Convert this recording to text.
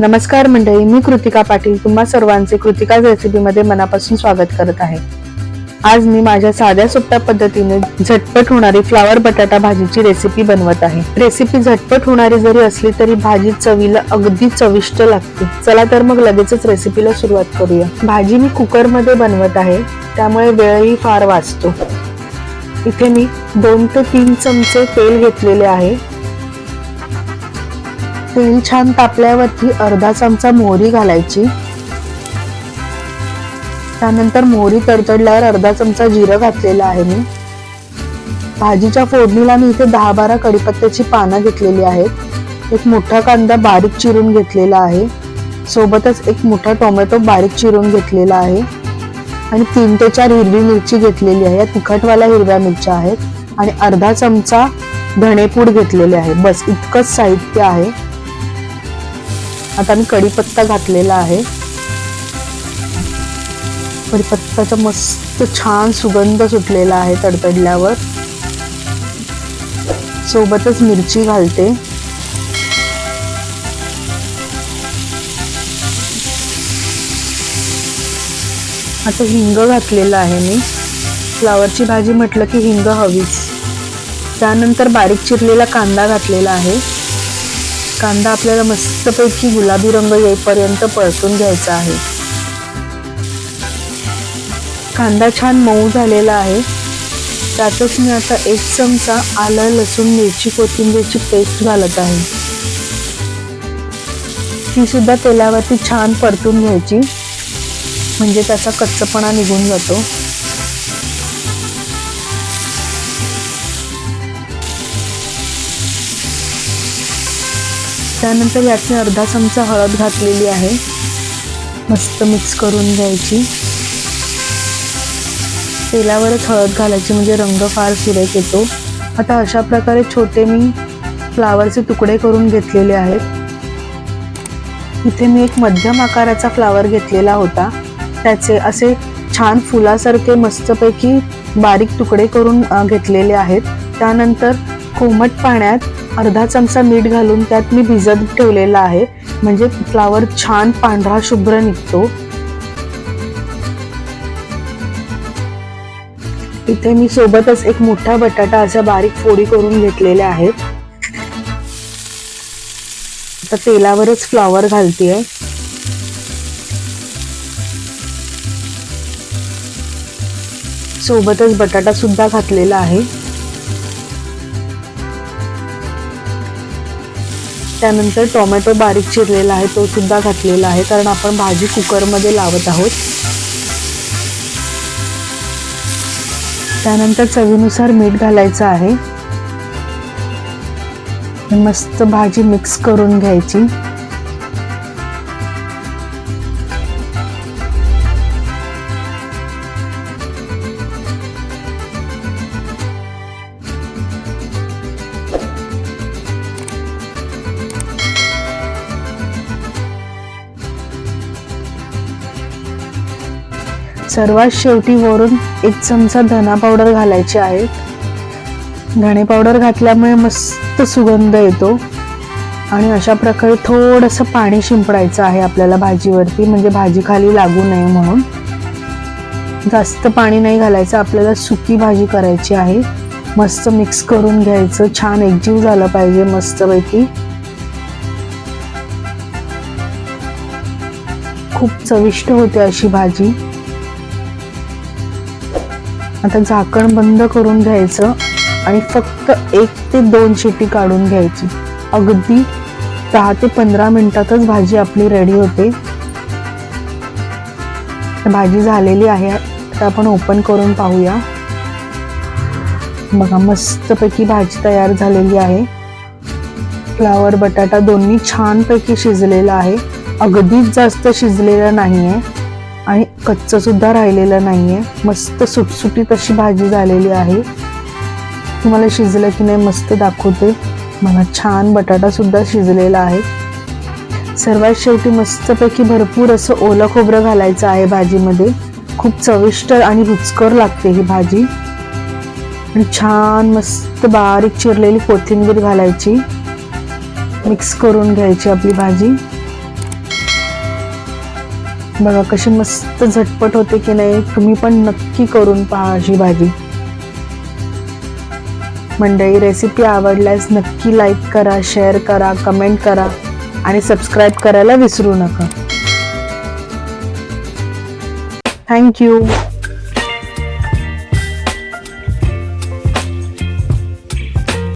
नमस्कार मंडळी मी कृतिका पाटील तुम्हा सर्वांचे कृतिका रेसिपीमध्ये मनापासून स्वागत करत आहे. आज मी माझ्या साध्या सोप्या पद्धतीने झटपट होणारी फ्लावर बटाटा भाजीची रेसिपी बनवत आहे. रेसिपी झटपट होणारी जरी असली तरी भाजी चवीला अगदी चविष्ट लागते. चला तर मग लगेचच रेसिपीला सुरुवात करूया. भाजी मी कुकरमध्ये बनवत आहे त्यामुळे वेळही फार वाचतो. इथे मी दोन ते तीन चमचे तेल घेतलेले आहे. तेल छान तापल्यावरती अर्धा चमचा मोहरी घालायची. त्यानंतर मोहरी तडतडल्यावर अर्धा चमचा जिरं घातलेलं आहे मी. भाजीच्या फोडणीला मी इथे दहा बारा कडीपत्त्याची पानं घेतलेली आहेत. एक मोठा कांदा बारीक चिरून घेतलेला आहे. सोबतच एक मोठा टोमॅटो बारीक चिरून घेतलेला आहे. आणि तीन ते चार हिरवी मिरची घेतलेली आहे. या तिखटवाल्या हिरव्या मिरच्या आहेत. आणि अर्धा चमचा धणेपूड घेतलेले आहे. बस इतकंच साहित्य आहे. आता मी कढीपत्ता घातलेला आहे. कढीपत्ताचा मस्त छान सुगंध सुटलेला आहे तडतडल्यावर. सोबतच मिरची घालते. आता हिंग घातलेलं आहे मी. फ्लावरची भाजी म्हटलं की हिंग हवीच. त्यानंतर बारीक चिरलेला कांदा घातलेला आहे. कांदा आपल्याला मस्तपैकी गुलाबी रंग येईपर्यंत परतून घ्यायचा आहे. कांदा छान मऊ झालेला आहे. त्यातच मी आता एक चमचा आलं लसूण मिरची कोथिंबीरची पेस्ट घालत आहे. ती सुद्धा तेलावरती छान परतून घ्यायची. म्हणजे त्याचा कच्चपणा निघून जातो. त्यानंतर याची अर्धा चमचा हळद घातलेली आहे. मस्त मिक्स करून घ्यायची. तेलावरच हळद घालायची म्हणजे रंग फार सुरेख येतो. आता अशा प्रकारे छोटे मी फ्लावरचे तुकडे करून घेतलेले आहेत. इथे मी एक मध्यम आकाराचा फ्लावर घेतलेला होता. त्याचे असे छान फुलासारखे मस्तपैकी बारीक तुकडे करून घेतलेले आहेत. त्यानंतर कोमट पाण्यात अर्धा चमचा मीठ घालून त्यात मी भिजत ठेवलेला आहे. म्हणजे फ्लावर छान पांढरा शुभ्र निघतो. इथे मी सोबतच एक मोठा बटाटा अशा बारीक फोडी करून घेतलेल्या आहेत आता तेलावरच फ्लावर घालतीये. सोबतच बटाटा सुद्धा घातलेला आहे. त्यानंतर टोमॅटो बारीक चिरलेला आहे तो सुद्धा घातलेला आहे कारण आपण भाजी कुकरमध्ये लावत आहोत. त्यानंतर चवीनुसार मीठ घालायचं आहे. मस्त भाजी मिक्स करून घ्यायची. सर्वात शेवटी वरून एक चमचा धना पावडर घालायची आहे. धणे पावडर घातल्यामुळे मस्त सुगंध येतो. आणि अशा प्रकारे थोडंसं पाणी शिंपडायचं आहे आपल्याला भाजीवरती म्हणजे भाजी खाली लागू नये म्हणून. जास्त पाणी नाही घालायचं आपल्याला सुकी भाजी करायची आहे. मस्त मिक्स करून घ्यायचं छान एकजीव झालं पाहिजे मस्तपैकी. खूप चविष्ट होते अशी भाजी. आता झाकण बंद करून घ्यायचं आणि फक्त एक ते दोन शिटी काढून घ्यायची. अगदी दहा ते पंधरा मिनिटातच भाजी आपली रेडी होते. भाजी झालेली आहे तर आपण ओपन करून पाहूया. बघा मस्तपैकी भाजी तयार झालेली आहे. फ्लावर बटाटा दोन्ही छानपैकी शिजलेला आहे. अगदीच जास्त शिजलेलं आहे आणि कच्चं सुद्धा राहिलेलं नाहीये. मस्त सुटसुटीत अशी भाजी झालेली आहे. तुम्हाला शिजलं की नाही मस्त दाखवते. मला छान बटाटा सुद्धा शिजलेला आहे. सर्वात शेवटी मस्तपैकी भरपूर असं ओलं खोबरं घालायचं आहे भाजीमध्ये. खूप चविष्ट आणि रुचकर लागते ही भाजी. आणि छान मस्त बारीक चिरलेली कोथिंबीर घालायची. मिक्स करून घ्यायची आपली भाजी. बघा कशी मस्त झटपट होते की नाही तुम्ही पण नक्की करून पहा अशी भाजी. मंडळी रेसिपी आवडल्यास नक्की लाईक करा शेअर करा कमेंट करा आणि सबस्क्राईब करायला विसरू नका. थँक्यू